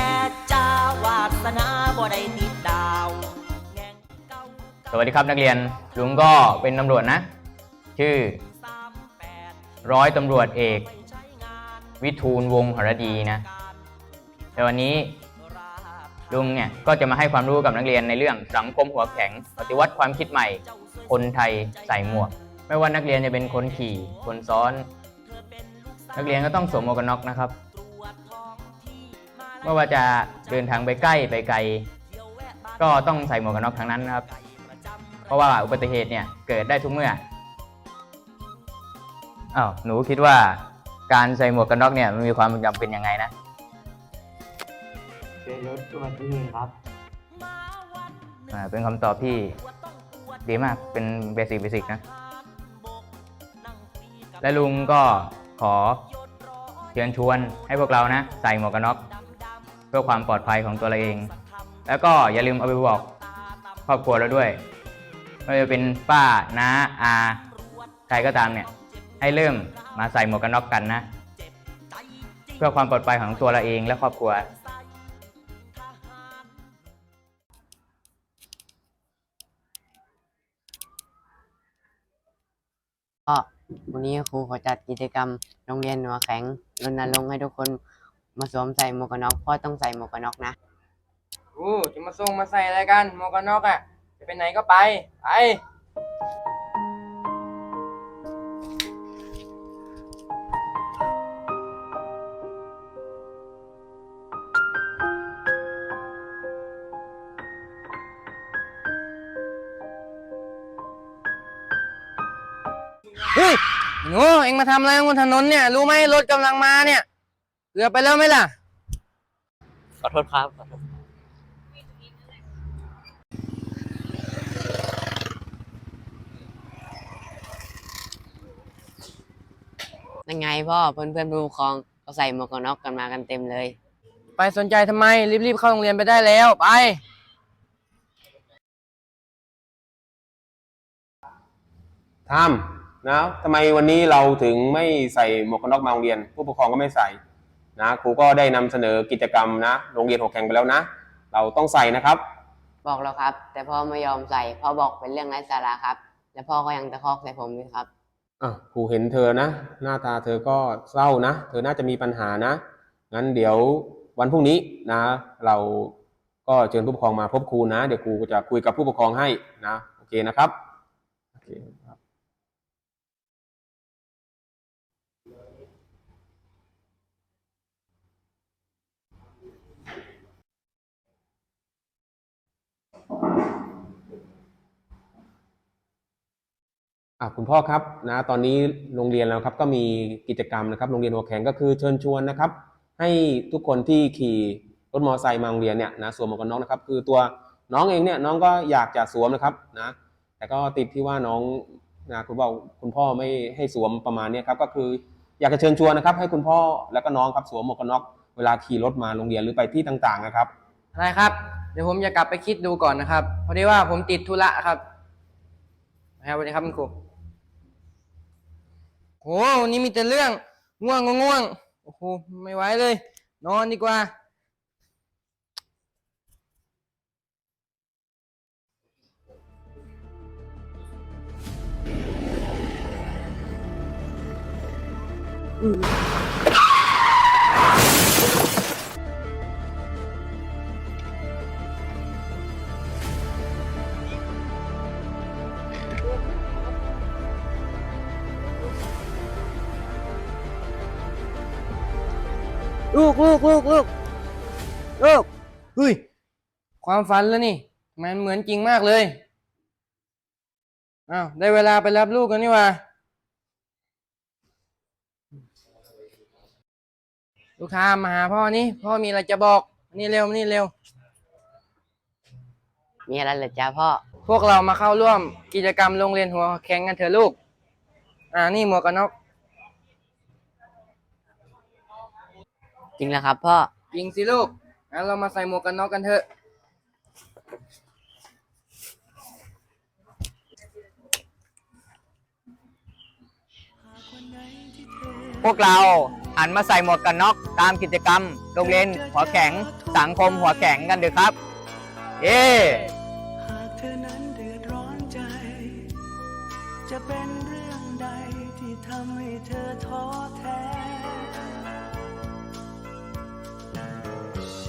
น่จาวาสนาบ่ได้ติดดาวสวัสดีครับนักเรียนลุงก็เป็นตำรวจนะ ชื่อร้อยตำรวจเอกวิทูลวงหรดีนะ กาแต่วันนี้ลุงเนี่ยก็จะมาให้ความรู้กับนักเรียนในเรื่องสังคมหัวแข็ง ปฏิวัติความคิดใหม่ คนไทยใส่หมวก ไม่ว่านักเรียนจะเป็นคนขี่ คนซ้อน นักเรียนก็ต้องสวมหมวกกันน็อกนะครับ ไม่ว่าจะเดินทางไปใกล้ไปไกล ก็ต้องใส่หมวกกันน็อกทั้งนั้นนะครับ เพราะว่าอุบัติเหตุเนี่ยเกิดได้ทุกเมื่ออ้าวหนูคิดว่าการใส่หมวกกันน็อกเนี่ยมันมีความจำเป็นยังไงนะช่วยลดอุบัติเหตุครับอ่าเป็นคำตอบที่ดีมากเป็นเบสิกเบสิกนะ และลุงก็ขอเชิญชวนให้พวกเรานะ ใส่หมวกกันน็อก เพื่อความปลอดภัยของตัวเราเอง แล้วก็อย่าลืมเอาไปบอกครอบครัวเราด้วยไม่ว่าจะเป็นป้าน้าอาใครก็ตามเนี่ย ให้เริ่มมาใส่หมวกกันน็อกกันนะ เพื่อความปลอดภัยของตัวเราเองและครอบครัวก็วันนี้ครูขอจัดกิจกรรมโรงเรียนหัวแข็งรณรงค์ให้ทุกคน มาสวมใส่หมวกกันน็อกเพราะต้องใส่หมวกกันน็อกนะอู้จะมาส่งมาใส่อะไรกันหมวกกันน็อกอะ จะไปไหนก็ไป ไป เฮ้ยหนูเอ็งมาทำอะไรบนถนนเนี่ย รู้ไหมรถกำลังมาเนี่ย เกือบไปแล้วไหมล่ะ ขอโทษครับขอโทษยังไงพ่อเพื่อนเพื่อนๆผู้ปกครองเขาใส่หมวกกันน็อกกันมากันเต็มเลย ไปสนใจทำไม รีบๆเข้าโรงเรียนไปได้แล้วไป ทามนะทำไมวันนี้เราถึงไม่ใส่หมวกกันน็อกมาโรงเรียน ผู้ปกครองก็ไม่ใส่ นะครูก็ได้นำเสนอกิจกรรมนะ โรงเรียนหัวแข่งไปแล้วนะ เราต้องใส่นะครับ บอกแล้วครับ แต่พ่อไม่ยอมใส่พ่อบอกเป็นเรื่องไร้สาระครับ และพ่อก็ยังตะคอกใส่ผมด้วยครับอะครูเห็นเธอนะ หน้าตาเธอก็เศร้านะ เธอน่าจะมีปัญหานะ งั้นเดี๋ยววันพรุ่งนี้นะ เราก็เชิญผู้ปกครองมาพบครูนะ เดี๋ยวครูจะคุยกับผู้ปกครองให้นะ โอเคนะครับโอเค อะคุณพ่อครับนะตอนนี้โรงเรียนเราครับก็มีกิจกรรมนะครับ โรงเรียนหัวแข็งก็คือเชิญชวนนะครับ ให้ทุกคนที่ขี่รถมอเตอร์ไซค์มาโรงเรียนเนี่ยนะสวมหมวกกันน็อกนะครับ คือตัวน้องเองเนี่ยน้องก็อยากจะสวมนะครับนะแต่ก็ติดที่ว่าน้องนะคุณพ่อคุณพ่อไม่ให้สวมประมาณนี้ครับก็คืออยากจะเชิญชวนนะครับ ให้คุณพ่อแล้วก็น้องครับสวมหมวกกันน็อกเวลาขี่รถมาโรงเรียนหรือไปที่ต่างๆนะครับ อะไรครับ เดี๋ยวผมจะกลับไปคิดดูก่อนนะครับ พอดีว่าผมติดธุระครับนะครับสวัสดีครับคุณครูโหวันนี้มีแต่เรื่องง่วงก็ง่วงโอ้โหไม่ไหวเลย นอนดีกว่า ลูกลูกลูกลูกลูกเฮ้ย ความฝันแล้วนี่ทำไมมันเหมือนจริงมากเลยอ้าวได้เวลาไปรับลูกกันนี่หว่าลูกค้ามาหาพ่อนี่พ่อมีอะไรจะบอก นี่เร็วนี่เร็ว มีอะไรเหรอจ๊ะพ่อ พวกเรามาเข้าร่วมกิจกรรมโรงเรียนหัวแข่งกันเถอะลูก อ่านี่หมวกกันน็อก จริงแล้วครับพ่อยิงสิลูกงั้นเรามาใส่หมวกกันน็อกกันเถอะ พวกเราหันมาใส่หมวกกันน็อกตามกิจกรรมโรงเรียนหัวแข็งสังคมหัวแข็งกันเถอะครับเอ๊จะเป็นเรื่องใดที่ทำให้เธอท้อแท้